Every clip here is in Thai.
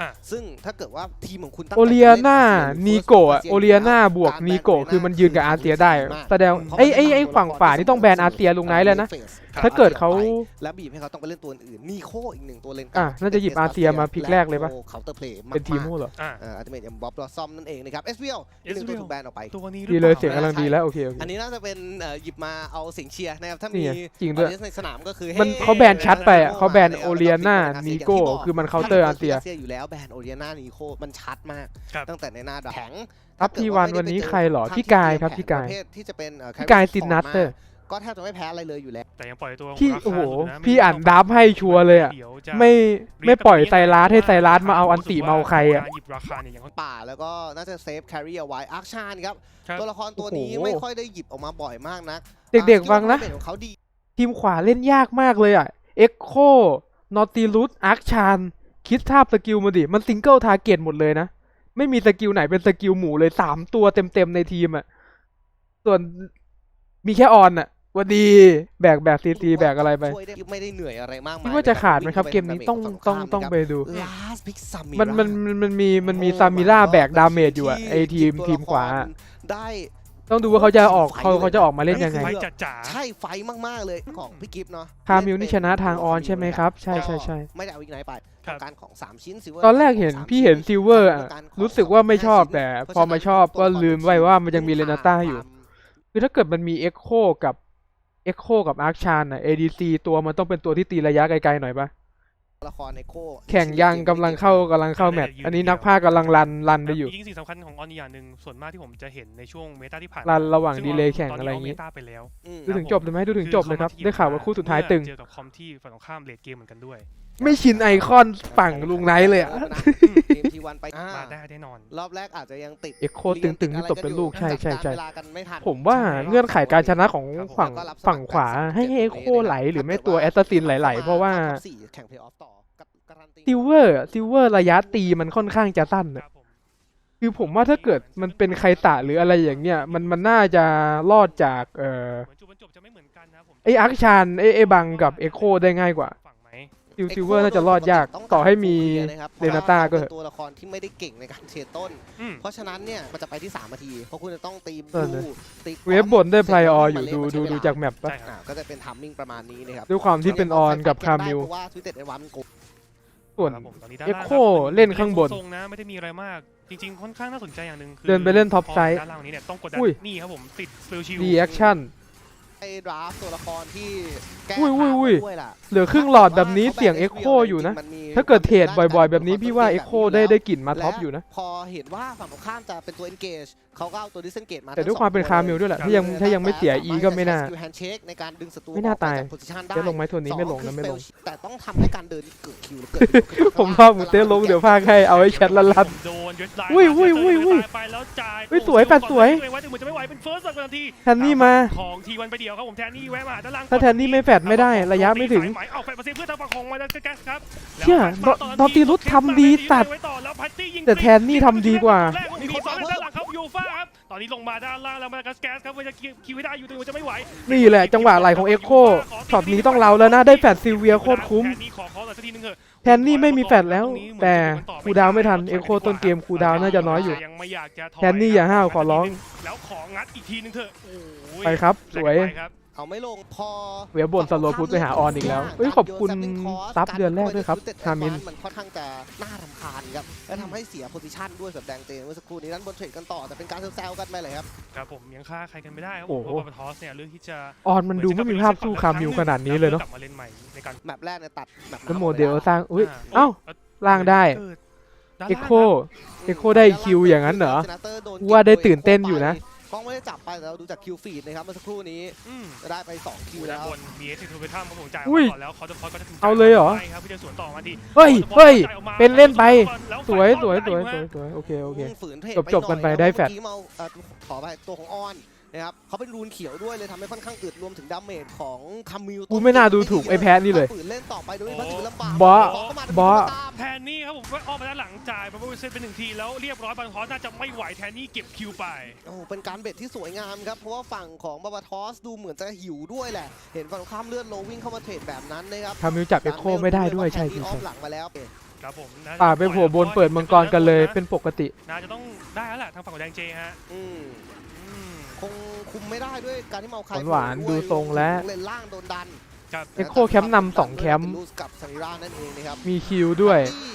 อะ ซึ่งถ้าเกิดว่าทีมของคุณตั้งโอใจเลียนาเล่นีโกะอะโอเลียนาบวกนีโกะคือมันยืนกับอาร์เซียได้ แสดงไอ้ไอ้ไอ้ฝั่งฝ่านี่ต้องแบนอาร์เซียลุงไนท์แล้วนะ ครับ ถ้าเกิดเขา แล้วบีบให้เขาต้องไปเล่นตัวอื่นนีโคอีกหนึ่งตัวเลนอะน่าจะหยิบอาร์เซียมาพลิกแรกเลยปะ เคาน์เตอร์เพลย์เป็นทีมมู่เหรอ อะ อัลติเมทเอ็มบ๊อบลอซอมนั่นเองนะครับเอสวีเอลอีกหนึ่งตัว SVL ถูกแบนออกไป ตัวนี้หรือดีเลยปาเสียงกำลังดีแล้วโอเคโอเคอันนี้น่าจะเป็นเอ่อหยิบมาเอาเสียงเชียร์นะครับถ้านี่มีไงจริงด้วย ออเดนในสนามก็คือมันฮ้เขาแบนชัดไปอะเขาแบนโอเลียนานีโกคือมันเคาน์เตอร์อาร์เซีย อยู่แล้วแบนโอเลียนานีโคมันชัดมากครับตั้งแต่ในหน้าดาวแข็งครับทีวันวันนี้ใครเหรอพี่กายครับพี่กายประเภทที่จะเป็นเอ่อพี่กาย carry ซินนัตเตอร์มาก็แทบจะไม่แพ้อะไรเลยอยู่แล้ว แต่ยังปล่อยตัวขงพี่ราคาโอ้โหยู่นะพี่อ่านดับให้ชัวร์เลยอะดี๋วจไม่ไม่ปล่อยไซรัสให้ไซรัสมาเอาอันติเมาใครอะกหยิบราคาเนี่ยยังค่อนป่าแล้วก็น่าจะเซฟแครีเอาไว้อาร์ชานครับครับ ตัวละครตัวนี้โอ้โหไม่ค่อยได้หยิบออกมาบ่อยมากนัก เด็กๆฟังนะอ่าสกิลของเขาดีทีมขวาเล่นยากมากเลยอะ เอ็กโคนอติลุสอาร์คชาน คิดภาพสกิลมาดิ มันซิงเกิลทาร์เก็ตหมดเลยนะ ไม่มีสกิลไหนเป็นสกิลหมูเลยสามตัวเต็มๆในทีมอะ ส่วนมีแค่ออนอะหวันดีแบกแบกซีซีแบกอะไรไปช่วยด้ไม่ได้เหนื่อยอะไรมากคิมาดยว่าจะขาดไหมครับใกเกมนี้ต้องต้องต้องไปดูลาสพิกซัมมันมันมันมันมีมันมีซามิล่าแบกดาเมจอยู่อะไอทีมทีมขวาอะได้ ต้องดูว่าเขาจะออกเขาเขาจะออกมาเล่นยังไงไฟจัดจ๋าใช่ไฟมากๆเลยของพี่กิฟต์เนาะคามิลนี่ชนะทางออนใช่ไหมครับ ใช่ใช่ใช่ไม่ได้เอาอีกไหนไปครับ การของ 3 ชิ้น Silver ตอนแรกเห็นสามพี่เห็นชิ้ซิลเวอร์อะการของรู้สึกว่าไม่ชอบห้าชิ้นแต่ พอมาชอบก็ลืมไว้ว่ามันยังมีเรนาต้าอยู่ คือถ้าเกิดมันมี Echo กับ Echo กับ Arc c h a n อะ ADC ตัวมันต้องเป็นตัวที่ตีระยะไกลๆหน่อยปะ ละครในโคแข่งยังกำลังเข้ากำลังเข้าแมตช์อันนี้นักพากย์กำลังรันรันไปอยู่จริงๆสิ่งสำคัญของออนอีกอย่างหนึ่งส่วนมากที่ผมจะเห็นในช่วงเมตาที่ผ่านรันระหว่างซึ่ดีเลย์แข่งตนอะไรอนี้ย่างงี้เมตาไปแล้วอืมดูถึงจบเลยไหมดูถึงจบเลยครับอได้ข่าวว่าคู่สุดท้ายตึงเจอกับคอมที่ฝั่งตรงข้ามเลดเกมเหมือนกันด้วยไม่ชินไอคอนฝั่งลุงไนท์เลยอะทีมทีวันไปอ่ามาได้แน่นอน รอบแรกอาจจะยังติด Echo ตึงๆที่ตบเป็นลูกใช่ใช่ใช่จัดการเวลากันไม่ทันผมว่าเงื่อนไขการชนะของครับผมฝั่งแล้วก็รับสมัครฝั่งขวาการให้สมัครให้ Echo ไหลหรือไม่ตัวแอสซัสซินไหลๆเพราะว่า ซิลเวอร์ซิลเวอร์ระยะตีมันค่อนข้างจะสั้นคอะรับผมคือผมว่าถ้าเกิดมันเป็นใครตะหรืออะไรอย่างเงี้ย มันมันน่าจะรอดจาก เอ่อเหมือนจุดบรรจบจะไม่เหมือนกันนะผมไออาร์คชานไอไอบังกับเอโคได้ง่ายกว่าฝั่งไหมซิลซิลเวอร์น่าจะรอดยากต่อให้มีเรนาต้าก็เพเถระอะตัวละครที่ไม่ได้เก่งในการเทรดต้นอืมเพราะฉะนั้นเนี่ยมันจะไปที่3นาที เพราะคุณจะต้องตีเออเลยดูตีเวฟบนได้ไพลอออยู่ดูดูดูจากแมปปะใช่คอ่ารับก็จะเป็นทัมมิ่งประมาณนี้นะครับด้วยความที่เป็นออนกับคามิลเพราะว่าทวิตเต็ดไอวันมันโกง ส่วน ครับผมตอนนี้ด้านเอ็ล่ากงโคครับเล่นข้างบนทรงๆนะไม่ได้มีอะไรมาก จริงๆ ค่อนข้างน่าสนใจอย่างหนึ่งคือเดินไปเล่นท็อปพไซด์ด้านล่างนี้เนี่ยต้องกดดันอุ้ย นี่ครับผมติดสปิลชิล รีแอคชั่น ไอ้ดราฟตัวละครที่แก้อุ้ยอุ้ยอุ้ย ทางมาด้วยล่ะเหลือครึ่งหลอดแบบนี้เสียงเอ็กโคอยู่นะมันมีถ้าเกิดเทรดบ่อยๆ แบบนี้พี่ว่าเอ็กโคได้ได้กลิ่นมาท็อปอยู่นะ พอเห็นว่าฝั่งตรงข้ามจะเป็นตัว engage เขาก็เอาตัว disengage มาแต่ด้วยความเป็นคามิลด้วยแหละ ถ้ายังถ้ายังไม่เสียอีก็ไม่น่าแฮนด์เชคในการดึงศัตรูไม่น่าตาย ออกจก position ได้จะลงไหมโทนนี้ไม่ลงนะไม่ลง แต่ต้องทำให้การเดินเกิดคิวและเกิดประโยชน์ขึ้นผมชอบหมูเต้ลงเดี๋ยวพากให้เอาไว้แชทละลัน โดนยศไลน์อุ้ยมาอุ้ยเจอุ้ยอุ้ยตายไปแล้วจ่ายเฮ้ยสวยแปดสวยตัวเองไว้แต่เหมือนจะไม่ไหวเป็นเฟิร์สทันทีแทนนี่มา ของทีวันไปเดียวครับผมแทนนี่แวะมาด้านล่างถ้าแทนนี่ไม่แฟดไม่ได้ระยะไม่ถึงสายไหมเอาแฟดมาเซฟเพื่อทางฝั่งของมาดัสกัสครับเชี่ยแล้วนอติรุธทำดีตัดไว้ต่อแล้วพัตตี้ยิงแต่แทนนี่ทำดีกว่าแรกมีสองด้านหลังครับยูฟ่าครับตอนนี้ลงมาด้านล่างแล้วมาดัสกัสครับเพื่อจะคิวให้ได้อยู่แต่ว่าจะไม่ไหวนี่แหละจังหวะไหลของเอ็กโคช็อตนี้ต้องเราแล้วนะได้แฟดซิลเวียโคตรคุ้มแทนนี่ขอขอหน่อยสักทีนึงเถอะแทนนี่ไม่มีแฟดแล้ว แต่คูลดาวน์ไม่ทันเอ็กโคต้นเกมคูลดาวน์น่าจะน้อยอยู่ยังไม่อยากจะถแทนนี่อย่าห้าวขอร้องแล้วของัดอีกทีนึงเถอะโอ้ยไปครับสวยไปครับเอาไม่ลงพอเวียบนสโลว์พุทไปหาออนอีกแล้วเฮ้ยขอบคุณซับเดือนแรกด้วยครับฮามิน มันค่อนข้างจะน่ารำคาญครับ และทำให้เสียโพซิชันด้วยสำแดงเตนเมื่อสักครู่นี้นั้นบนเทรดกันต่อแต่เป็นการแซวๆกันไปเลยครับ ครับผมยังฆ่าใครกันไม่ได้ครับโอ้ผมโหเพราะว่าบาทอสเนี่ยเลือกที่จะออนมันดูไม่มีภาพสู้คามิวขนาดนี้เลยเนาะกลับมาเล่นใหม่ในการแมปแรกเนี่ยตัดแมปแล้วน้ำโมเดลออกไปสร้างอุ้ยอ่าเอ้าล่างได้เกิดด้านเอ็กล่างโคครับเอ็กโคได้คิวอย่างนั้นเหรอชะตร์โนว่าได้ตื่นเต้นอยู่นะ กล้องไม่ได้จับไปแต่เราดูจากคิวฟีดนะครับเมื่อสักครู่นี้อืมจะได้ไปสองคิวด้าแล้นวบนมีเอสทูเบทัมครับผมจ่ายออกอุ้ยมาก่อนแล้วเขาจะพอก็จะถึงเอาเลยเหรอ ใช่ครับพี่จะสวนต่อมาทีเฮ้ยเฮ้ย จ่ายออกมาเป็นเล่นไป แล้วสวยไฟสวยสต่อวยได้สวยฮะสวยโอเคโอเคฝืนเทรดจบจบกันไปได้แฟดเมื่อกี้เมาเอ่อขอไปตัวของออน นะครับเขาเป็นรูนเขียวด้วยเลยทำให้ค่อนข้างอึดรวมถึงดาเมจของคามิลกูไม่น่าดูถูกไอ้แพ้นี่เลย ฝืนเล่นต่อไปโดยพัสดุลำบากบอสขเข้ามาบอส ตามแทนนี่ครับผมอ้อมมาด้านหลังจ่ายไปบริเซนเป็นหนึ่งทีแล้วเรียบร้อยบางทอสน่าจะไม่ไหวแทนนี่เก็บคิวไป โอ้เป็นการเบ็ดที่สวยงามครับเพราะว่าฝั่งของบาบาทอสดูเหมือนจะหิวด้วยแหละ เห็นฝั่งข้ามเลือดโลวิ่งเข้ามาเทรดแบบนั้นนะครับคามิวจับเอ็กโคไม่ได้ด้วยใช่ที่พี่อ้อใช่มหลังมาแล้วคครับผมน่จะป่าไปโผล่บนเปิดมังกรกันเลยเป็นปกติ น่าจะต้องได้แล้วแหละทางฝั่งของแดงเจฮะ อืมอืม คงคุมไม่ได้ด้วยการที่เมาใครหวานๆด้วยดูทรงแล้ว เลนล่างโดนดันครับเอ็กโคแคมป์นำสองแคมป์ ลูสกับซาริรานั่นเองนะครับมีคิวด้วย ที่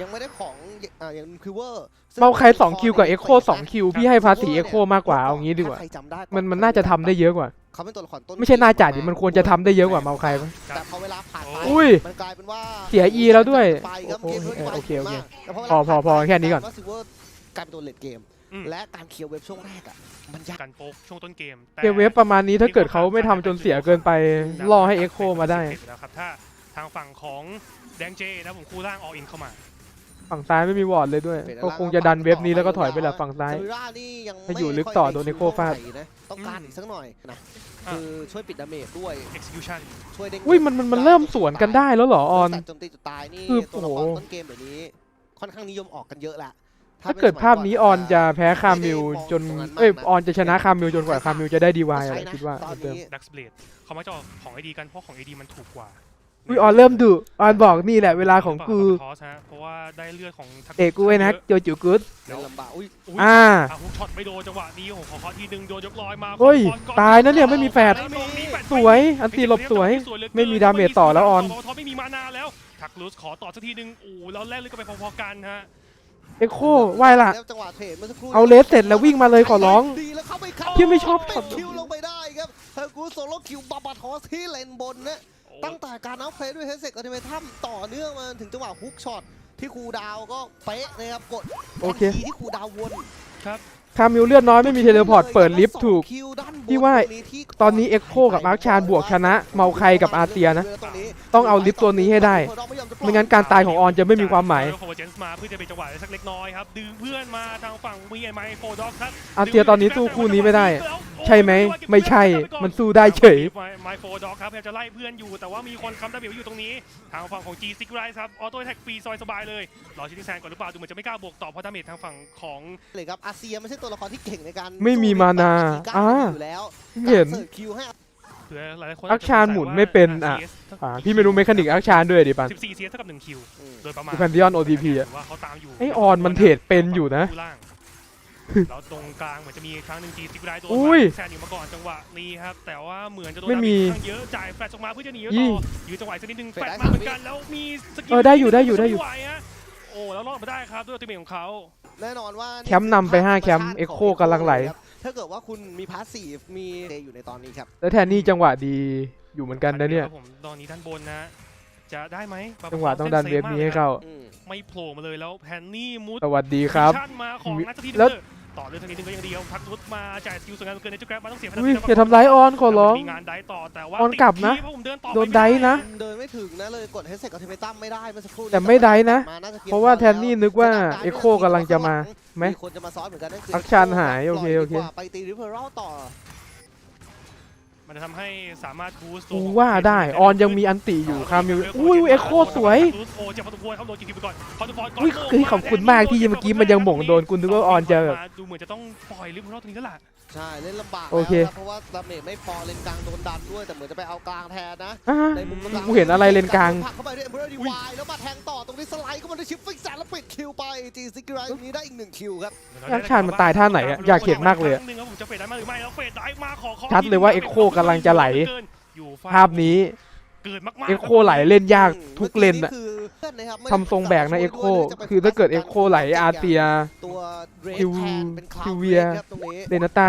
ยังไม่ได้ของอ่าอย่างคิวเวอร์เมาใครสองคิวกับเอ็กโคสองคิวพี่ให้ภาษีเอ็กโคมากกว่าเอางี้ดีกว่า ถ้ใครจำได้มันมันน่าจะทำได้เยอะกว่า เขาเป็นตัวละครต้นไม่ใช่น่าจ่าดิมันควรจะทำได้เยอะกว่าเมาใครปะ แต่พอเวลาผ่านไปอุ้ยมันกลายเป็นว่าเสีย E แล้วด้วยไปครับโอ้เกมโหเพิ่มไปโอเคโอเคมากแต่เวลาพอพอพอผ่าไปแค่นี้ก่อน ว่าซิลเวอร์กลายเป็นตัวเลดเกมอืม และการเคลียร์เว็บช่วงแรกอะมันยากกันโป๊กช่วงต้นเกมแต่เกมเวฟประมาณนี้ถ้าเกิดเขาไม่ทำจนเสียเกินไปรอให้เอ็กโคมาได้ แล้วครับถ้าทางฝั่งของแดงเจนะผมคู่ร่างออินเข้ามา ฝั่งซ้ายไม่มีวอร์ดเลยด้วยก็คงจะดันเวฟนี้แล้วก็ถอยไปแหละฝั่งซ้ายซาริรานี่ยังถ้าอยู่ไม่ลึกต่อค่ยโดนได้เอ็กโคฟาดคิวเท่ไหร่นะต้องการอีกสักหน่อยนะอะคือช่วยปิดดาเมจด้วย execution ช่วยเด้งอุ้ยมันมันมันเริ่มสวนกันได้แล้วเหรอออนแต่โจมตีจุดตายนี่คือตัวละครโอ้โหต้นเกมแบบนี้ค่อนข้างนิยมออกกันเยอะแหละ ถ้าเกิดภาพนี้ออนจะแพ้คามิลจนเอ้ยออนจะชนะคามิลจนกว่าคามิลจะได้ดีวายอะไรคิดว่าตอนเดิมนี้ดักสเบลดเขามาจะออกของไอดีกันเพราะของไอดีมันถูกกว่าอุ้ยออนเริ่มดุออนบอกนี่แหละเวลาของกูทอสฮะเพราะว่าได้เลือดของทักเอกกูไว้นะโจจูกุดเล่นลำบากอุ้ยอุ้ยอ่าอะฮุกช็อตไม่โดนจังหวะนี้โอ้โหขอเคาะทีหนึ่งโดนยกลอยมาเฮ้ยขอก่อตายนะเนี่ยไม่มีแฟดล้วตรงนี้แฟดสวยอันตีหลบสวย ไม่มีดาเมจต่อแล้วออนทอไม่มีมานาแล้วทักลูสขอต่อสักทีหนึ่งโอ้โหแล้วแรกเลยก็ไปพอๆกันฮะ เอ็กโคไหวละ แล้วจังหวะเทรดเมื่อสักครู่เอาเลสเสร็จแล้ววิ่งมาเลยขอร้องดีแล้วเข้าไปครับที่ไม่ชอบปิดคิวลงไปได้ครับเฮอร์กูโซโลคิวบาบาทอสที่เลนบนนะโอ้ตั้งแต่การนับเพลย์ด้วยเฮสเซกอัลติเมทัมต่อเนื่องมาถึงจังหวะฮุกช็อตที่ครูดาวก็เป๊ะนะครับกดโอเค ทันทีที่ครูดาววนครับ คามิลเลือดน้อยไม่มีเทเลพอร์ตเปิดลิฟต์ถูกคิวด้านบนพี่ว่าตรงที่ตอนนี้เอ็กโคกับอาร์คชานบวกชนะ เมาใครกับอาเตียนะตรงนี้ต้องเอาลิฟต์ตัวนี้ให้ได้ ไม่งั้นการตายของออนจะไม่มีความหมายโคเจนส์มาเพื่อจะเป็นจังหวะสักเล็กน้อยครับดึงเพื่อนมาทางฝั่งวีไอไมโฟด็อกครับอาเตียตอนนี้สู้คู่นี้ไม่ได้ ใช่ไหมไม่ใช่มันสู้ได้เฉยไมโฟด็อกครับพยายามจะไล่เพื่อนอยู่แต่ว่ามีคนค้ำดับเบิลอยู่ตรงนี้ทางฝั่งของ G ซิกไรส์ครับออโต้แท็กฟรีซอยสบายเลยรอชิติแซนก่อนหรือเปล่าดูเหมือนจะไม่กล้าบวกต่อเพราะดาเมจทางฝั่งของเลยครับอาเซียไม่ใช่ตัวละครที่เก่งในการไม่มีมานาอ่าอ่าอยู่แล้วเห็นการสิร์ฟคิวให้เผื่อหลายๆคนอักชานหมุนไม่เป็นอะอ่าพี่ไม่รู้เมคานิกอาร์คชานด้วยดิปัน14 CS เท่ากับ1คิวอืมโดยประมาณแพนดิออนโอทีพีอะถืว่าเขาตามอยู่ไอ้ออนมันเทรดเป็นอยู่นะคู่ล่าง แล้วตรงกลางเหมือนจะมีครั้งหนึ่งจีซิกไรโดนอุ้ยแซนอยู่มาก่อนจังหวะนี้ครับแต่ว่าเหมือนจะโดนไม่มีดาเจค่อนข้างเยอะจ่ายแฟลชออกมาเพื่อจะหนียี่ต่อยืนจังหวะอีกสักนิดนึงแฟลชมาเหมือนกันแล้วมีสกิลเออได้อยู่ได้อยู่ได้อยู่ม่หวฮะโอ้แล้วรอดมาได้ครับด้วยอัลติเมทของเขาแน่นอนว่าแคมป์นำไปห้าแคมป์ Echo กำลังไหลครับถ้าเกิดว่าคุณมีพาสซีฟมีเดย์อยู่ในตอนนี้ครับแล้วแทนนี่จังหวะดีอยู่เหมือนกันนะเนี่ยครับผมตอนนี้ด้านบนนะจะได้ไหมจังหวะต้องดันเวฟนี้ให้เข้าอืมไม่โผล่มาเลยแล้วแพนนี่มุดสวัสดีครับชั่นมาของนัททีแล้ว ต่อเรื่องทางนี้นึงก็ยังเดียวทักทุดมาจ่ายสกิลสวยงามเกินในจุดแกร็บมาต้องเสียอุ้ยอย่าทำร้ายออนขอร้องมีงานได้ต่อแต่ว่าออนกลับนะติดที่เพราผมเดินต่อโดนปม่ไดนะเดินไม่ถึงนะเลยกดเฮสเซกกับเทเมตัมไม่ได้เมื่อสักครู่นี้แต่ไม่ได้นะมาน่จพียงเพราะว่าพอแทนนี่นึกว่าแล้ว Echo กำลังจะมาไหมคนจะมาซ้อนเหมือนกันนั่นคืออักชานหายโอเคโอเคปล่ยดีกว่าไปตีริเฟอรัลต่อ มันจะทำให้สามารถบูสต์กูว่าได้ ออนยังมีอันติอยู่คามิลอุ้ยเอ็กโคสวย โอ้เจ็บพอสมควรครับโดนกินไปก่อนคอนฟอร์ตก่อนอุ้ยเฮ้ยขอบคุณมากที่เมื่อกี้มันยังหม่งโดนกูนึกว่าออนจะแบบ ดูเหมือนจะต้องปล่อยลิฟต์รอบตรงนี้แล้วล่ะ ใช่เล่นลำบากโอเค แล้วครับเพราะว่าดาเมจไม่พอเลนกลางโดนดันด้วยแต่เหมือนจะไปเอากลางแทนนะอ่าในมุมตรงกลางกูเห็นอะไรเลนกลางผลักเข้าไปด้วยเอ็มเบอร์ดีวายแล้วมาแทงต่อตรงนี้สไลด์เข้ามาด้วยชิปฟิกแซนแล้วปิดคิวไปจีซิกไรตรงนี้ได้อีกหนึ่งคิวครับยักษ์ชาญมันตายท่าไหนอะอยากเห็นมากเลยอะครั้งหนึ่งครับผมจะเฟดได้มาหรือไม่แล้วเฟดได้มาขอขอชัดเลยว่า Echo กำลังจะไหล อยู่ภาพนี้ เกิดมากๆเอ็กโคไหลเล่นยากทุกเลนอะมื่กี้คือเพื่อนนะครับไม่ได้ทำทรงแบกนะเอ็กโคคือถ้าเกิดเอ็กโคไหลอาเตียตัวเรดคิวแทนเป็นคลาคิววเวียครับตรงนี้เดนาต้า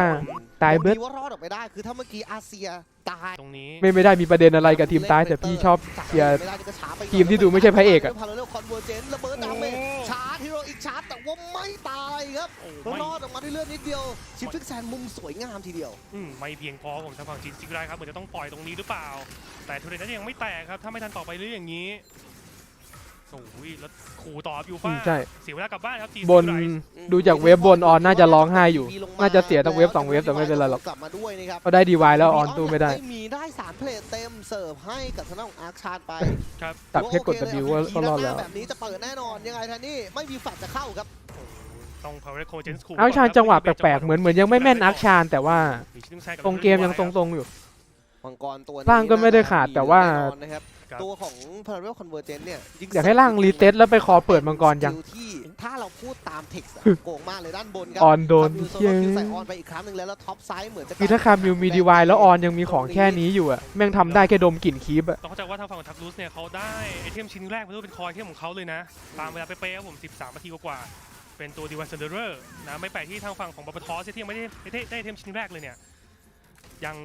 ตายเบิร์ดดีว่า รอดออกไปได้ คือถ้าเมื่อกี้อาเซียตายตรงนี้ไม่ไม่ได้มีประเด็นอะไรกับทีมตายแต่พี่ชอบเชียร์ ไม่ได้ก็ช้าไปทีมที่ดูไม่ใช่พระเอกอะ พาราเรลคอนเวอร์เจนระเบิดดาเมจชาร์จฮีโร่อีกชาร์จแต่ว่าไม่ตายครับโอ้เพราะไม่รอดออกมาด้วยเลือดนิดเดียว ชิปฟิกแซนมุมสวยงามทีเดียว อืมไม่เพียงพอผมทางฝั่งจีนซิกได้ครับเหมือนจะต้องปล่อยตรงนี้หรือเปล่า แต่ทุเรศนั้นยังไม่แตกครับถ้าไม่ทันต่อไปเรื่อยอย่างนี้ โอ้ยแล้วขู่ต่อครับยูอืฟ่ามใช่ เสียเวลากลับบ้านครับจีนบนดูจากเว็บบนออนน่าจะร้องไห้อยู่น่าจะเสียตั้งเว็บสองเว็บแต่ไม่เป็นไรหรอก กลับมาด้วยนะครับเขาได้ดีวายแล้วออนตู้ไม่ได้ มีได้สามเพลทเต็มเสิร์ฟให้กับทางด้านของอาร์คชาร์ดไปตัดแค่กด W ก็ก็รอดแล้ว แบบนี้จะเปิดแน่นอนยังไงท่านนี่ไม่มีแฟลชจะเข้าครับ ต้องพาวเวอร์โคเจนส์ขู่อาร์คชานจังหวะแปลกๆ เหมือนเหมือนยังไม่แม่นอาร์คชานแต่ว่ามีชิ้นแทรกบตรงเกมยังทรงๆอยู่ มังกรตัวนี้ร่างก็ไม่ได้ขาดแต่ว่า แน่นอนนะครับ ครับ ตัวของ Parallel Convergence เนี่ยงอยากให้ร่างรีเซ็ตแล้วไปคอเปิดมังกรยัง สกิลที่ถ้าเราพูดตามเท็กซ์โกงมากเลยด้านบนครัออนโดนคามิวโซเหี้โลยคิวใส่ออนไปอีกครั้งหนึ่งแล้วแล้วท็อปไซด์เหมือนจะคือถ้าคามิวมีดีวายแล้วออนยังมีของแค่นี้อยู่อะแม่งทำได้แค่ดมกลิ่นคีบอะต้องเข้าใจว่าทางฝั่งของทักลูสเนี่ยเขาได้ไอเทมชิ้นแรกมาด้วยเป็นคอยเทมของเขาเลยนะ ตามเวลาเป๊ะๆครับผม 13นาทีกว่าๆเป็นตัวดีวันเซนเดอร์นะไม่แปลกที่ทางฝั่งของบัปทอสที่ยังไม่ได้ได้ได้ไอเทมชิ้นแรกเลยเนี่ยยัง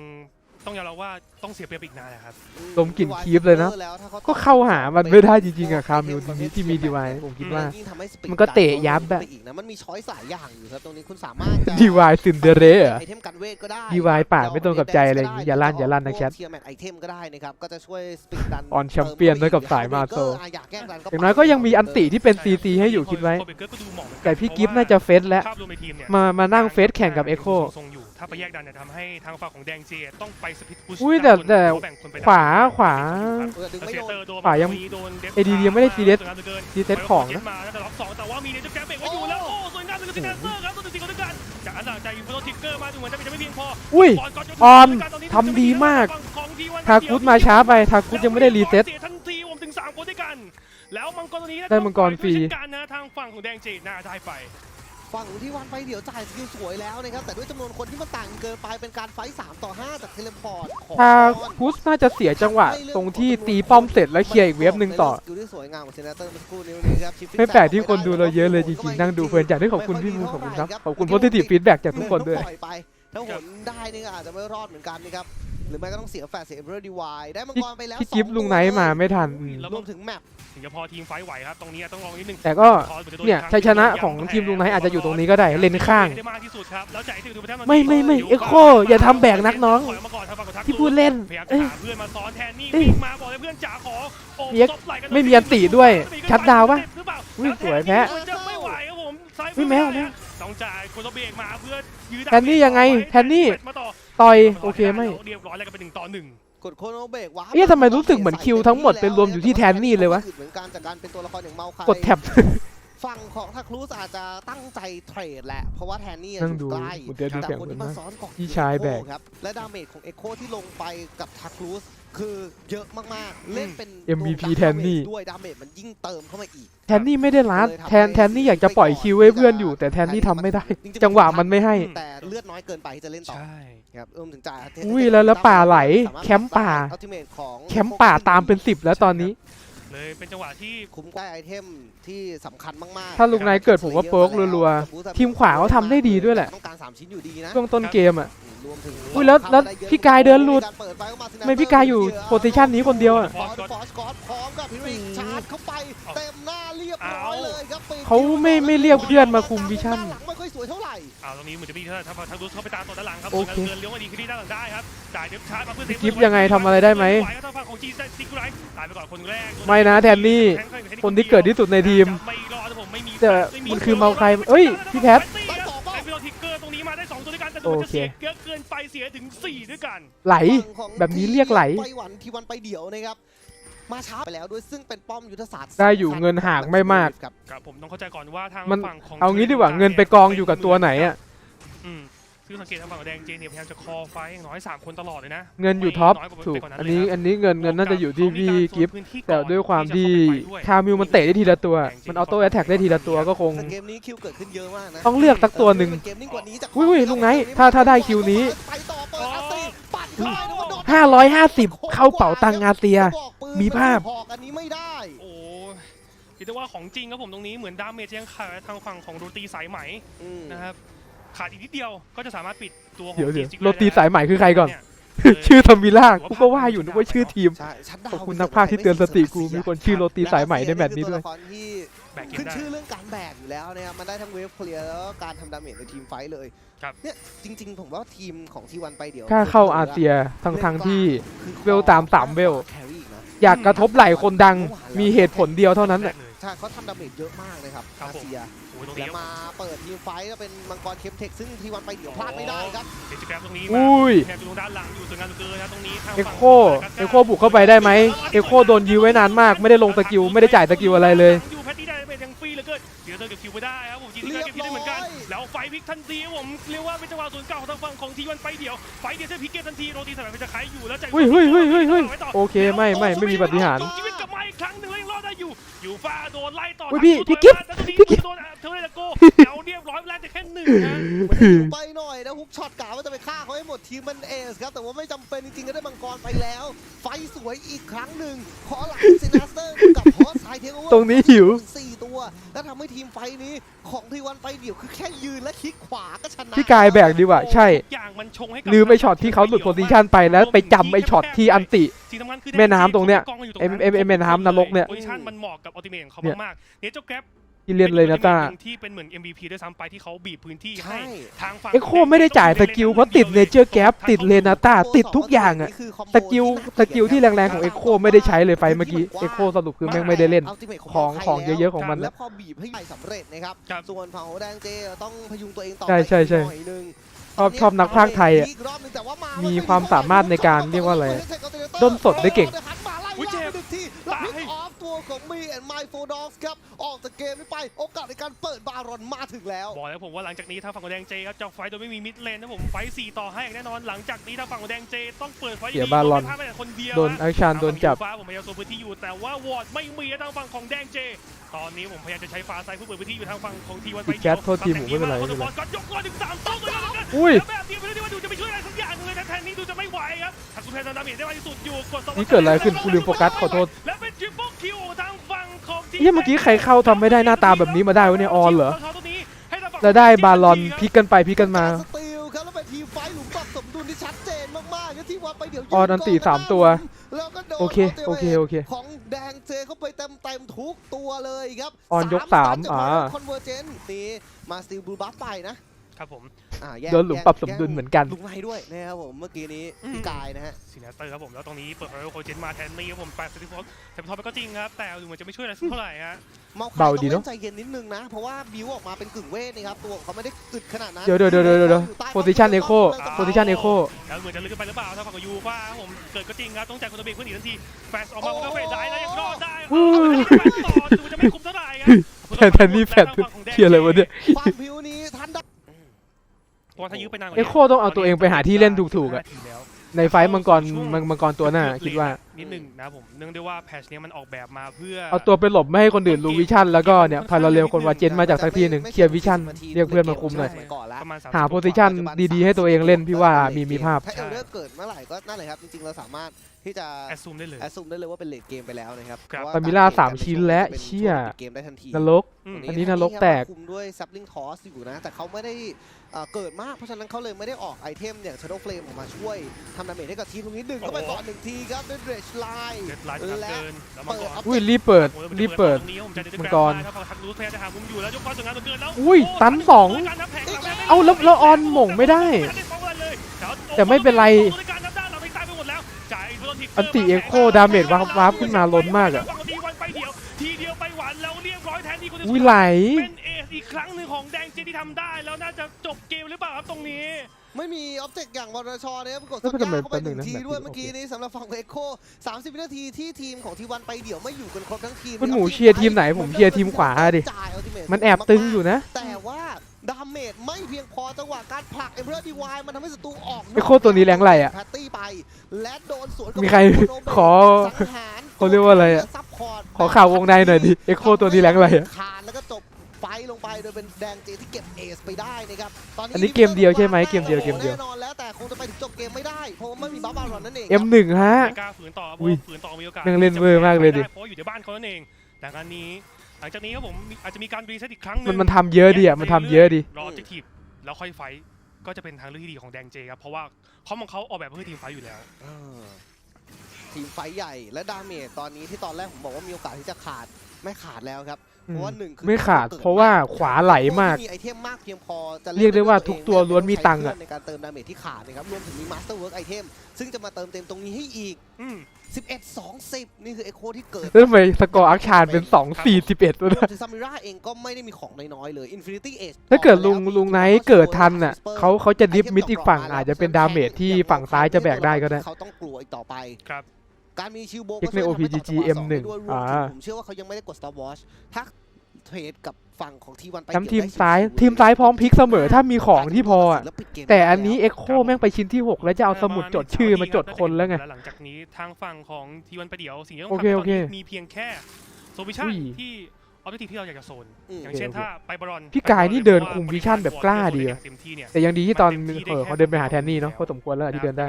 ต้องยอมรับว่าต้องเสียเปรียบอีกนานนะครับ ดมกลิ่นคีบเลยนะแล้วถ้ขก็เข้าหามันไม่ได้จริงๆอะคามิวทีนี้ที่มีดีวายผมคิดว่ายิ่งทำให้สปีดมันก็เตะยับอะไปอีกนะมันมีช้อยส์หลายอย่างอยู่ครับตรงนี้คุณสามารถจะดีวายซินเดเรสเหรอไอเทมกันเวทก็ได้ดีวายป่าไม่ตรงกับใจเลยอย่าลั่นอย่าลั่นนะแคทเทียร์แมทไอเทมก็ได้นะครับก็จะช่วยสปีดดันออนแชมเปี้ยนด้วยกับสายมาโซอยากแย่งกันอย่างน้อยก็ยังมีอันติที่เป็นซีซีให้อยู่คิดไว้โเบเกอร์ก็ดูเหมาะเหมือนกันแต่พี่กิฟต์น่าจะเฟสแล้วภาพรวมในทีมเนี่ยมามานั่งเฟสแข่งกับเอ็กโคทรงๆอยู่ ถ้าไปแยกดันเนี่ยทำให้ทางฝั่งของแดงเจต้องไปสปิดพุชอุ้ยแต่แต่ แบ่งคนไปขวาขวา เออดึงไม่เซโดเตอนร์โดนขวายังโดนเดฟ ADD ยังไม่ได้ซีเรียสซีเซ็ตของนะ มาแล้วแต่ล็อกสองแต่ว่ามีเดฟแกเบรกไว้อยู่แล้ว โอ้สวยงามเลยกับซิกเนเซอร์ครับตัวตีคนด้วยกันจากอันหลังจากอินโฟโทิกเกอร์มาดูเหมือนจะไม่เพียงพออุ้ย บลก็จะออนตทำดีมากฝั่งของ T1 ทากุสมาช้าไปทากุสยังไม่ได้รีเซ็ตสียทันทีผมถึงสามคนด้วยกัน แล้วมังกรตัวนี้ได้มังกรฟรีเช่นกันนะทางฝั่งของแดงเจน่าได้ไป ฝั่งที่วันไปเดี๋ยวจ่ายสกิลสวยแล้วนะครับ แต่ด้วยจำนวนคนที่มันต่างเกินไปเป็นการไฟท์3ต่อ5จากเทเลพอร์ตของทาออนคุสน่าจะเสียจังหวะ ตรงที่ตีป้อมเสร็จแล้วเคลียร์อีกเวฟหนึ่งต่อ สกิลที่สวยงามของเซนเตอร์เมื่อสักครู่นี้นะครับ Shifting ไม่แปลกที่ Sand คนดูเราเยอะเลยจริงๆ นั่งดูเพลินจากที่ขอบคุณพี่มูขอบคุณครับ ขอบคุณ positive feedback จากทุกคนด้วยปล่อไปถ้าหนได้นี่ก็อาจจะไม่รอดเหมือนกันนะครับ หรือไม่ก็ต้องเสียแฟร์เสียเบอร์ดีวายได้มังกรไปแล้วพี่กิฟต์สอลุงไนท์มาไม่ทันอืมรวมถึงแมปถึงจะพอทีมไฟท์ไหวครับตรงนี้ต้องลองนิดนึงแต่ก็พอจะโดเนี่ยอีกครั้ชัยชนะของทีมลุงไนท์อาจจะอยู่ตรงนี้ก็ได้เลนข้างได้มากที่สุดครับแล้วจ่ายที่ดูไปแทบไม่ไม่ไม่ Echo อย่าทำแบกนักน้องถยมาก่อนทางฝั่งของทักที่พูดเล่นพยายามจะเอ้ยหาเพื่อนมาซ้อนแทนนี่เอ้ยวิ่งมาบอกให้เพื่อนจ๋าขอโอบเรียกซบไหล่กันไม่มีอันติด้วยชัดดาวน์ปะหรือเปล่าอุ้ยสวยแพ้มันจะไม่ไหวครับผมซ้ายอุ้ยแมวแมวต้องจ่ายคนต้องเบรกมาเพื่อยื้อแทนนี่ยังไงแทนนี่มา ต่อต่อยโอเคไม่เรียบร้อยแล้วก็เป็นหนึ่งต่อหนึ่งกดโคโนเบรกวะเอ๊ะทำไมรู้สึกเหมือนคิวทั้งหมดเป็นรวมอยู่ที่แทนนี่เลยวะเหมือนกันจากการเป็นตัวละครอย่างเมาคายกดแท็บฝั่งของทักครูสอาจจะตั้งใจเทรดแหละ เพราะว่าแทนนี่นั่งดูอยู่ใกล้อุเดี๋ยวดูแต่เสียงคนเหมือนที่มานะซ้อนก่อนพี่ชายแบกครับและดาเมจของเอ็กโคที่ลงไปกับทักครูส คือเยอะมากๆ เล่นเป็น MVP ตัวแทนนี่ ด้วยดาเมจมันยิ่งเติมเข้ามาอีก แทนนี่ไม่ได้ลัดแทนแทนนี่อยากจะปล่อยคิวให้เพื่อนอยู่ แต่แทนนี่ทำไม่ได้ จังหวะมันไม่ให้ แต่เลือดน้อยเกินไปที่จะเล่นต่อใช่ครับรวมถึงจ่ายอุ้ยแล้วแล้วป่าไหลแคมป์ป่า อัลติเมทของแคมป์ป่าตามเป็นสิบแล้วตอนนี้ เลยเป็นจังหวะที่คุ้มได้ไอเทมที่สำคัญมากๆถ้าลุงนายเกิดผมว่าเปิร์กรัวๆทีมขวาเขาทำได้ดีด้วยแหละต้องการสามชิ้นอยู่ดีนะช่วงต้นเกมอะรวมถึง อุ้ยแล้วแล้วพี่กายเดินหลุดการเปิไฟเข้าาไม่พี่กายอยู่โพซิชันนี้คนเดียวอะฟอสฟอสกอตพร้อมกับพิริกชาร์จเข้าไปเต็มหน้าเรียบร้อยเลยครับปิดเขาไม่ไม่เรียกเพื่อนมาคุมวิชั่นด้าหลังไม่ค่อยสวยเท่าไหร่อ้าวตรงนี้เหมือนจะมีทางทางดูสเข้าไปตามตัวด้านหลังครับโอเคเดินเลี้ยวมาดีขึ้นที่ด้านหลังได้ครับจ่ายเดฟชาร์จมาเพื่อพี่กิฟต์ยังไงทำอะไรได้ไหมหวครับทางฝั่งของจีซิกไรตายไปก่อนคนแรกไม่นะแทนนี่คนที่เกิดที่สุดในทีมไม่รอดผมไม่มีแต่มันคือเมาใครเอ้ยพี่แพท สองตัวด้วยกันแต่ดูมันจะเสียเยอะเกินไปเสียถึงสี่ด้วยกัน ไหล ฝั่งแบบนี้เรียกไหลไปหวันทีวันไปเดี่ยวนะครับ มาช้าไปแล้วด้วยซึ่งเป็นป้อมยุทธศาสตร์ได้อยู่เงินห่างไม่มาก ครับ ครับผมต้องเข้าใจก่อนว่าทางมัน ฝั่งของเอางี้ดีกว่าเงินไปกองอยู่กับตัวไหนอะ อืม คือสังเกตทางฝั่งของแดงเจเนี่ยพยายามจะคอไฟอย่างน้อยสามคนตลอดเลยนะเงินอยู่ท็อปไม่น้ยว่าถูกไปว่าอันนี้เลยครับอันนี้เงินเงินน่าจะอยู่ที่พี่กิฟต์แต่ด้วยความที่คามิวมันเตะได้ทีละตัว มันออโต้แอตแทกได้ทีละตัวก็คงแต่เกมนี้คิวเกิดขึ้นเยอะมากนะต้องเลือกสักตัวหนึ่งเกมนิ่งกว่านี้จากอุ้ยอุ้ยลุงไนท์ถ้าถ้าได้คิวนี้ไปต่อเปิดอัตติปัดเข้าไปแล้วโดด550เข้าเป๋าตังค์อาเซียบอกปืนมีภาพหอกอันนี้ไม่ได้โอ้คิดได้ว่าของจริงครับผมตรงนี้เหมือนดาเมจยังขาดทางฝั่งของโรตีสายไหมอืมนะครับ ขาดอีกนิดเดียวก็จะสามารถปิดตัวของเดี๋ยวเดี๋ยวจีโรตีสายใหม่คือใครก่อนเนี่ยชื่อทอมมิล่ากูก็ว่าอยู่นึกว่าชื่อทีม ใช่ชัดดาวขอบคุณนักพากย์ที่เตือนสติกูมีคนชื่อโรตีสายใหม่ในแมตช์นี้ด้วยและเซีคือตัวละครที่แบกเกมขึ้นได้ ชื่อเรื่องการแบกอยู่แล้วนะครับมันได้ทั้งเวฟเคลียร์แล้วก็การทำดาเมจในทีมไฟท์เลยครับ เนี่ยจริง ๆ ผมว่าทีมของทีวันไปเดี๋ยวกล้าเข้าอาเซียทั้งทั้งที่คือเวลตามสามเวลแครี่อีกนะอยากกระทบไหล่คนดังมีเหตุผลเดียวเท่านั้นแรน่ะกเลย ใช่เขาทำดาเมจเยอะมากเลยครับครับอาผม เซียโอ้ยตรงแล้นี้วมาเปิดทีมไฟท์ก็เป็นมังกรเคมเทคซึ่งทีวันไปเดี๋ยวพลาดไม่ได้ครับ เดี๋ยวจะแกรบตรงนี้อุ้ยแกรบอยู่ตรงด้านหลังอยู่สวยงามเหลือเกินนะตรงนี้ทางเอ็กฝั่งโคเอ็กโคบุกเข้าไปได้ไหมเอ็กโคโดนยื้อไว้นานมาก ไม่ได้ลงสกิลไม่ได้จ่ายสกิลอะไรเลย อยู่แพตตี้ได้เป็นยังฟรีเหลือเกินเสียเตอร์เก็บคิวไม่ได้ครับผมจีทีเก็บคิวได้เหมือนกันแล้วไฟพลิกทันทีครับผมเรียกว่าเป็นจังหวะศูนย์เก่าของทางฝั่งของทีวันไฟเดียวไฟเดียวจะพลิกเกมทันทีโรตีสมัยเป็นจะขายอยู่แล้วใจเฮ้ยเฮ้ยเฮ้ยเฮ้ยเฮ้ยโอเคไม่ไม่ไม่มีปาฏิหารย์ ยู่อยู่ฟ้าโดนไล่ต่ออุ๊ยพี่ทางพี่กิ๊ฟแล้วตรงนี้พี่กิ๊ฟโดนเทอร์เรตโกแล้วเรียบร้อยแลกแต่แค่หนึ่งนะไปหน่อยนะฮุกช็อตกะว่าจะไปฆ่าเขาให้หมดทีมมันเอสครับแต่ว่าไม่จำเป็นจริงๆก็ได้มังกรไปแล้ว ไฟสวยอีกครั้งหนึ่งขอหลังซินาสเตอร์กับฮอสไซเทโอเวอร์ตรงนี้หิวสี่ตัว แล้วทำให้ทีมไฟนี้ ของทีวันไปเดี่ยวคือแค่ยืนและคลิกขวาก็ชนะพี่กายแบกดีกว่าใช่ลืมไอช็อตที่เขาหลุดโพซิชันไปแล้วไปจำไอช็อตที่อันติ แม่น้ำตรงเนี้ยกองอยู่ตรงเอ็มเอ็มเอ็มแม่น้ำนรกเนี่ยโพซิชันมันเหมาะกับอัลติเมทของเขามากๆเนเจอร์แกร ที่เรียนเลยนะต้าที่เป็นเหมือน MVP ด้วยซ้ำไปที่เขาบีบพื้นที่ให้ใช่ ทางฝั่งเอ็กโคไม่ได้จ่ายสกิลเพราะติดเนเจอร์แกปติดเลนาต้าติดทุกอย่างอะนี่คืคอมโบสกิลสกิลที่แรงๆของเอ็กโคไม่ได้ใช้เลยไฟเมื่อกี้เอ็กโคสรุปคือแม่งไม่ได้เล่น Ultimate ของใครของแล้วเยอะๆของมันแล้วพอบีบให้ไปสำเร็จนะครับ ครับ ส่วนฝั่งของแดงเจต้องพยุงตัวเองต่อใช่ใช่ใช่ไปอีกหน่อยหนึง ชอบชอบนักพากย์ไทยอะกรอบหนึ่งแต่ว่ามามีความสามารถในการเรียกว่าอะไรด้นสดได้เก่งอุ้ยเจ็บทีแล้วพลิกออฟตัวของมีแอนไมโฟดอฟครับออกจากเกมนี้ไปโอกาสในการเปิดบารอนมาถึงแล้วบอกแล้วผมว่าหลังจากนี้ทางฝั่งของแดงเจครับจะไฟท์โดยไม่มีมิดเลนนะผมไฟท์4ต่อให้อย่างแน่นอนหลังจากนี้ทางฝั่งของแดงเจต้องเปิดไฟท์เสียบาลอนไม่พลดแม้แต่คนเดียวโดนนะอักชานโดนจับฟ้าผมพยายามโซนพื้นที่อยู่แต่ว่าวอร์ดไม่มีทางฝั่งของแดงเจ ตอนนี้ผมพยายามจะใช้ฟ้าไซด์เพื่อเปิดพื้นที่อยู่ทางฝั่งของทีวันไปพี่แก๊สโทษทีหมูไม่เป็นไรไม่เป็นไรก็ยกก้อนถึงสามต้องเลยแล้วกันอุ้ยแล้วแบบนี้ไม่ได้ว่าดูจะไปช่วยอะไรสักอย่างเลยนะแทนนี่ดูจะไม่ไหวครับทางคุณแพนดาเมจได้มากที่สุดอยู่กดสองนี่เกิดอะไรขึ้นกูลืมโฟกัสขอโทษและเป็นทริปเปิลคิวทางฝั่งของทีเฮียเมื่อกี้ใครเข้าทำไม่ได้หน้าตาแบบนี้มาได้วะเนี่ยออนเหรอแล้วได้บาลอนพลิกกันไปพลิกกันมาสติลครับแล้วเป็นทีมไฟท์หลุมปรับสมดุลที่ชัดเจนมากๆครับที่วัดไปเดี๋ยวออนอันติสามตัวแล้วก็ โดนโอเคโอเคโอเคของแดงเจเข้าไปเต็มเต็มๆทุกตัวเลยครับออนยกสามอ่าคอนเวอร์เจนนี่มาสติลบูบัฟไปนะ ครับผมอ่าแยกโดนหลุมปรับสมดุลเหมือนกัน ลุงไม้ด้วยนะครับผมเมื่อกี้นี้พี่กายนะฮะซีเนเตอร์ครับผมแล้วตรงนี้เปิดไฟโคเจนมาแทนนี่ครับผมแปดสิบฟอสแต่ทอปก็จริงครับ แต่ดูเหมือนจะไม่ช่วยอะไรสักเท่าไหร่ฮะเมาคายเบาต้องดีเนอะเล่นใจเย็นนิดนึงนะ เพราะว่าบิวออกมาเป็นกึ่งเวทนะครับตัวเขาไม่ได้อึดขนาดนั้น เดี๋ยวเดี๋ยวเดี๋ยวเดี๋ยวเดี๋ยวอยู่ใต้ position echo อ่า position echo แล้วเหมือนจะลึกไปหรือเปล่าถ้าฝั่งของยูฟ่าครับผมเกิดก็จริงครับต้องจ่ายคนตัวเบรกเพื่อนหนีทันทีแฟนออกมามันก็เฟดได้แล้วยังรอดได้อู้เอาไปแฟนต่อดูจะไม่คุ้มเท่าไหร่ครับแทนแทนนี่แฟดเชียอะไรวะเนี่ยความผิวนี้ทันได้ เพราะว่าถ้ายื้อไปนานกว่าเอ็นี้กโคต้องเอาตัวเองไปหาที่เล่นถูกๆอะทีแล้วในไฟท์มังกรมังมังกรตัวหน้าคิดว่า นิดหนึ่งนะครับผมเนื่องด้วยว่าแพทชเนี้ยมันออกแบบมาเพื่อเอาตัวไปหลบไม่ให้คนอื่นรู้วิชั่นแล้วก็เนี่ยพาราเรลคนวาเจนมาจากสักที่หนึ่งเคลียร์วิชั่นเรียกเพื่อนมาคุมหน่อยก่อนแล้วประมาณ30หาโพซิชันดีๆ ให้ตัวเองเล่นพี่ว่ามีมีภาพ ถ้าเอลเดอร์เกิดเมื่อไหร่ก็นั่นแหละครับ จริงๆ เราสามารถที่จะแอดซูมได้เลย แอดซูมได้เลยว่าเป็นเลดเกมไปแล้วนะครับครับเพระว่ปามิล่าการเกสามชิ้นและจะป็เชี่ยปิดเกมได้ทันที นรก อืม อันนี้นรกแตก คุมด้วยซับลิงทอสอยู่นะ แต่เขาไม่ได้เอ่อเกิดมาก เพราะฉะนั้นเขาเลยไม่ได้ออกไอเทมอย่าง Shadow Flame ออกมาช่วยทำดาเมจให้กับทีมตรงนี้ดึงเข้าไปก่อนหนึ่งทีครับด้วยเดรชไลน์เด็ดไลน์ครับเกินแล้วมังกรอุ้ยรีบเปิดโอ้ยรีบเปิด ตรงนี้ผมจะได้มังกรถ้าฝั่งทักรู้พยายามจะหามุมอยู่แล้วยกก้อนสวยงามเหลือเกินแล้วอุ้ยตันสอง เอาแล้วแล้วออนหม่งไม่ได้แต่ไม่เป็นไรอันติ Echo ดาเมจวาร์ปวาร์ปขึ้นมาล้นมากอะ ทีเดียวไปหวานแล้วเรียบร้อยแทนที่คุณอุ้ยไหล เป็นเอสอีกครั้งหนึ่งของแดงเจที่ทำได้แล้วน่าจะจบเกมหรือเปล่าครับตรงนี้ ไม่มีออบเจกต์อย่างวรชนะครับกดแล้สัวญทำไมญาเข้าไปแป๊บหนึนึ่งงนะทีแบบด้วยนี้เมื่อกี้นี้สำหรับฝั่งเอ็กโค30วินาทีที่ทีมของทีวันไปเดี่ยวไม่อยู่กันครบทั้งทีมคุณหมูเชียร์ทีมไหนผมเชียร์ทีมขวาดิจ่าย Ultimate มันแอบตึงอยู่นะ แต่ว่าดาเมจไม่เพียงพอจังหวะการผลักเอ็มเบอร์ดีวายมันทำให้ศัตรูออกนกไอ้โคตรตัวนี้แรงไรอะแพตตี้ไปและโดนสวนกับมีใครโนเบะขอสังหารเขาเรียกว่าอะไรอะซัพพอร์ตขอข่าววงในหน่อยดิเอ็กโคตัวนี้แรงอะไรอะ ไฟลงไปโดยเป็นแดงเจที่เก็บเอสไปได้นะครับตอนนี้อันนี้เกมเดียวใช่ไหมเกมเดียวเกมเดียวแน่นอนแล้วแต่คงจะไปถึงจบเกมไม่ได้เพราะว่าไม่มีบัฟบาลอนนั่นเอง M1 ฮะไม่กล้าฝืนต่อเพราะอุ้ยว่าฝืนต่อมีโอกาสแม่งเล่นเวอร์มากเลยดิเพราะว่าอยู่ในบ้านเขานั่นเองแต่ครั้งนี้หลังจากนี้ครับผมมีอาจจะมีการรีเซ็ตอีกครั้งหนึมันงมันทำเยอะดิอะมันทำเยอะดิรอออบเจกทีฟแล้วค่อยไฟท์ก็จะเป็นทางเลือกที่ดีของแดงเจครับเพราะว่าเขามองเขาออกแบบเพื่อทีมไฟท์อยู่แล้วเออทีมไฟท์ใหญ่และดาเมจตอนนี้ที่ตอนแรกผมบอกว่ามีโอกาสที่จะขาดไม่ขาดแล้วครับ เพราะว่าหนึ่งคือไม่ขาด เพราะว่าขวาไหลมากมีไอเทมมากเพียงพอจะล่นเรียกได้ว่าตัทุกตัวล้วนมีตังค์อะในการเติมดาเมจที่ขาดนะครับรวมถึงมีมาสเตอร์เวิร์กไอเทมซึ่งจะมาเติมเต็มตรงนี้ให้อีกอืม11 2 10นี่คือเอ็กโคที่เกิดแล้วทำไมสกอร์อักชานเป็น 2 4 11วะรวเนี่มยถึงซามิร่าเองก็ไม่ได้มีของน้อยๆเลย Infinity Age ถ้าเกิดลุงออลุงไนท์เกิดทันน่ะเขาเขาจะดิฟมิดอีกฝั่งอาจจะเป็นดาเมจที่ฝั่งซ้ายจะแบกได้ก็ได้เขาต้องกลัวอีกต่อไปครับ การมีชิวโบเทคในช่วยทำให้ OPGG ต่อจังหวะสอง M1 ได้ด้วยรวมถึงอ่าผมเชื่อว่าเขายังไม่ได้กด Star Watch ถ้าเทรดกับฝั่งของทีวันไปแชมป์ทีมเก็บได้ซ้ายชิวๆทีมซ้ายพร้อมพลิกเสมอถ้ามีของที่พออะแล้วปิดเกมแต่อันนี้ได้เอ็กโคแม่งไปชิ้นที่ 6 แล้วจะเอาสมุดจดชื่อมาจดคนแล้วไงหลังจากนี้ทางฝั่งของทีวันประเดี๋ยวสิ่งที่ต้องโอทำเคในตโออนเคนี้มีเพียงแค่โซวิชั่นอุ้ยที่ออบเจกตีที่เราอยากจะโซนอืมอย่างเช่นโอเคถ้าไปบอลพี่กายนี่เดินคุมวิชั่นแบบกล้าดีอะเต็มที่เนี่ยแต่ยังดีที่ตอนมันเต็มที่ได้เออแค่เขาเดินไปหาแทนนี่เนาะพอสมควรแล้วที่เดินได้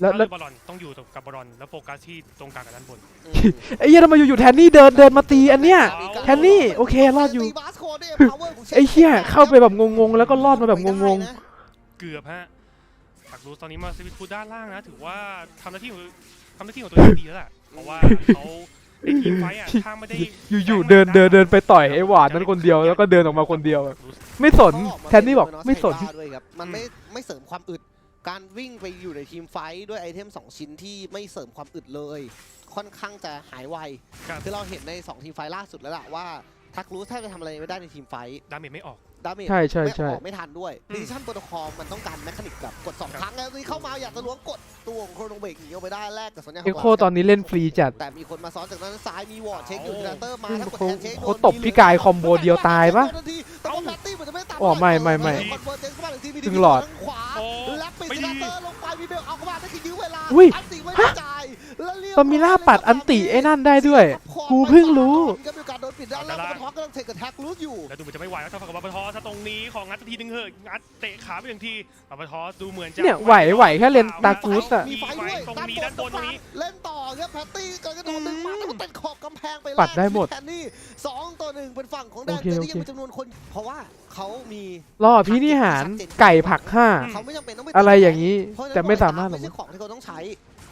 เนี่ยแล้วแล้วบอลต้องอยู่กับบอลแล้วโฟกัสที่ตรงกลางกับด้านบน อืมไอ้เหี้ยทำไมอยู่ๆแทนนี่เดินเดินมาตีอันเนี้ย แทนนี่โอเครอดอยู่ ตีบาสโคได้ power ของชฟไอ้เหี้ยเข้าไปแบบงงๆแล้วก็รอดมาแบบงงเกือบฮะถักรูสตอนนี้มาสวิตคูด้านล่างนะ ถือว่าทำหน้าที่ของทำหน้าที่ของตัวเองดีแล้วแหละเพราะว่าเขาในทีมไฟท์อะถ้าไม่ได้ๆ อยู่ๆเดินเดินเดินไปต่อยไอ้หวานนั้นคนเดียวแล้วก็เดินออกมาคนเดียวอะไม่สนเขาออกมาแทนนี่บอกเป็ไม่สนเวอร์ชันด้วยครับมันไม่ไม่เสริมความอึด การวิ่งไปอยู่ในทีมไฟท์ด้วยไอเทม 2 ชิ้นที่ไม่เสริมความอึดเลย ค่อนข้างจะหายไวครับคือเราเห็นใน 2 ทีมไฟท์ล่าสุดแล้วล่ะว่าทักรู้แทบจะทำอะไรไม่ได้ในทีมไฟท์ดาเมจไม่ออก ดาเมจใช่ใช่ไม่ใช่ ออกไม่ทันด้วยอืมดิชั่นโปรโตคอลมันต้องการแมคานิกแบบกด2ครั้งแล้วนี่เข้ามาอยากจะล้วงกดตัวของโครโนเบกหนีออกไปได้แรกกับสัญญาณเอ็กโคตอนนี้เล่นฟรีจัดแต่มีคนมาซ้อนจากด้านซ้ายมีวอร์ดเช็คอยู่เอาทีลเตอร์มาถ้ากดเขาแทนเช็คโดน เขาตบพี่กายคอมโบเดียวตายปะ แต่ว่าแพตตี้เหมือนจะไม่ตามอ๋อไม่ไม่ไม่คอนเวอร์เจนซ์เข้ามาอีกทีมีครึ่งหลอดทางขวาโอ้และปิดไม่ทีดีลเตอร์ลงไปมีเบลเอาเข้ามาได้คือยื้อเวลาอุ้ยอันติไม่ได้จ่าย แล้วเรียบตอมิล่าปัดอันติไอ้นั่นได้ด้วย กูเพิ่งรู้ก็มีการโดนปิดด้านล่างแล้วท็อกกำลังเทคกับแท็กลูดอยู่แล้วดูเหมือนจะไม่ไหวแล้วทางฝั่งของบัปทอสตรงนี้ของงัดสักทีหนึงเหอะงัดเตะขาไปหนึ่งทีบัปทอสดูเหมือนจะเนี่ยไหวไหวแค่เลนตากูสอะมีไฟด้วยตรงนี้ด้านบนตรงนี้เล่นต่อครับแพตตี้ก็จะโดนดึงมาแล้วก็ติดขอบกำแพงไปปัดได้หมดแทนนี่สองต่อหนึ่งเป็นฝั่งของแดนโอเคเจโอนี่เคยังมีจำนวนคน เพราะว่าเขามีรอพี่นิหารไก่ผักห้าเขาไม่จำเป็นต้องไปอะไรอย่างนี้เพระฉะนั้นแต่ไม่สามารถหรอกไม่ใช่ของที่เขาต้องใช้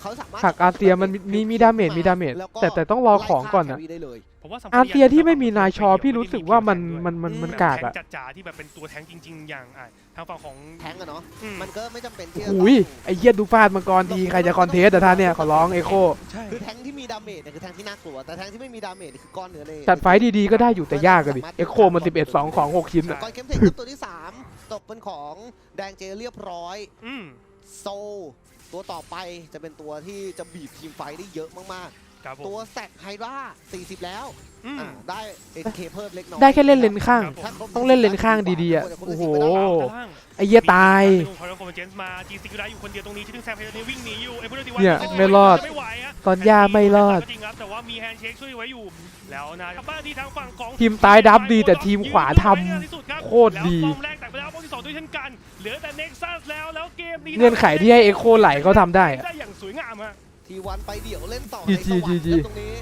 เขาสามารถ ผักอาเซียมันมีมีมีดาเมจมีดาเมจแล้วก็ แต่แต่ต้องรอของก่อนอะไล่ฆ่าแครี่ได้เลยผมว่าสัมอาเซียที่ไม่มีนายชอพี่รู้สึกว่ามันมันมันมันกากแทอะงจัดจ๋าที่แบบเป็นตัวแทงจริง ๆ อย่างอะทางฝั่งของแทงอะเนาะอืมมันก็ไม่จำเป็นที่จะหุยไอ้เหี้ยดูฟาดมังกรทีใครจะคอนเทสแต่ท่านเนี่ยขอร้องเอโคใช่ คือแทงที่มีดาเมจเนี่ยคือแทงที่น่ากลัว แต่แทงที่ไม่มีดาเมจเนี่ยคือก้อนเนื้อเลยจัดไฟท์ดีๆก็ได้อยู่แต่ยากอะดิเอ็กโคมัน11 2ของ6ชิ้นอะ ก้อนเข้มเทคครับตัวที่ 3 ตกเป็นของแดงเจเรียบร้อย อืมโซ ตัวต่อไปจะเป็นตัวที่จะบีบทีมไฟท์ได้เยอะมากครับผๆมตัวแซกไฮดรา40 แล้วอืม อ่าได้เอเคเพิ่มเล็กน้อยได้แค่เล่นเลนข้าง ครับ ถ้าครบต้องเล่นเลนข้างดีๆอะคนโอ้โหคนละสิบไปได้ด้านล่าง ไอ้เหี้ยตายคอนโฟเจนส์มาจีซิกได้อยู่คนเดียวตรงนี้ที่ถึงแซมเพลนี่วิ่งหนีอยู่ไอ้พวกนี้เนี่ยไม่รอด ไม่ไหวอะตอนย่าไม่รอด ก็จริงครับแต่ว่ามีแฮนด์เชคช่วยไว้อยู่แล้วนะบ้านที่ทางฝั่งของทีมซ้ายดับดีแต่ทีมขวาทำโคตรดี แล้วฟอร์มแรกแต่ไปแล้วฟอร์มที่สองด้วยเช่นกัน เหลือแต่เน็กซัสแล้วแล้วเกมนี้เงื่อนไขที่ให้เอ็กโคไหลเขาทำได้อะ ได้อย่างสวยงามฮะ ทีวันไปเดี่ยวเล่นต่อจีในสวรรค์จีจีครับตรงนี้